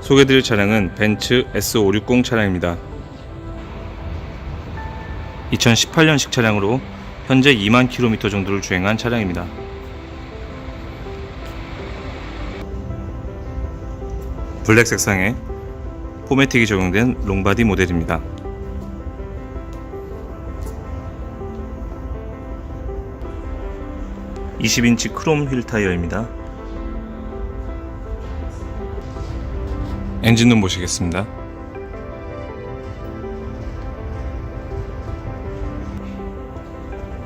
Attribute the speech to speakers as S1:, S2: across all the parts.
S1: 소개드릴 차량은 벤츠 S560 차량입니다. 2018년식 차량으로 현재 2만 킬로미터 정도를 주행한 차량입니다. 블랙 색상에 포매틱이 적용된 롱바디 모델입니다. (20인치) 크롬 휠 타이어입니다. 엔진룸 보시겠습니다.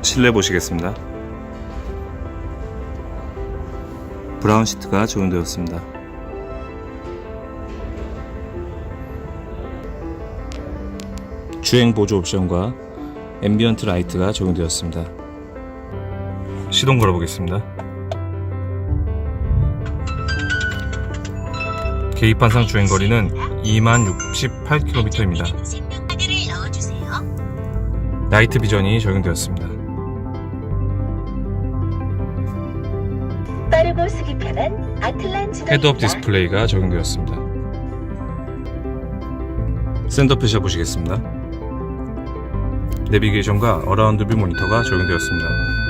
S1: 실내 보시겠습니다. 브라운 시트가 적용되었습니다. 주행 보조 옵션과 앰비언트 라이트가 적용되었습니다. 시동 걸어보겠습니다. 계기판상 주행 거리는 2만 68km입니다.
S2: 카드를 넣어주세요.
S1: 나이트 비전이 적용되었습니다.
S2: 빠르고 쓰기 편한 아틀란티다.
S1: 헤드업 디스플레이가 적용되었습니다. 샌더페샤 보시겠습니다. 내비게이션과 어라운드 뷰 모니터가 적용되었습니다.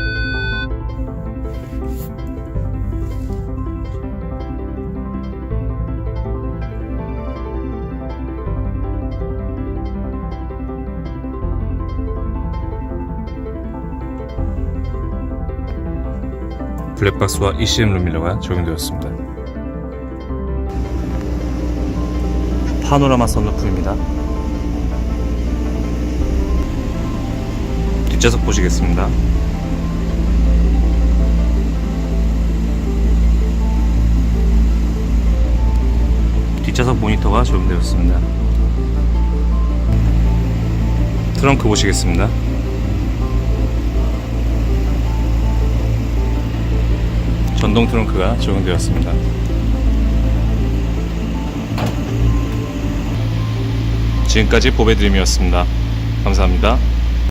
S1: 블랙박스와 ECM 룸밀러가 적용되었습니다. 파노라마 선루프입니다. 뒷좌석 보시겠습니다. 뒷좌석 모니터가 적용되었습니다. 트렁크 보시겠습니다. 전동 트렁크가 적용되었습니다. 지금까지 보배드림이었습니다. 감사합니다.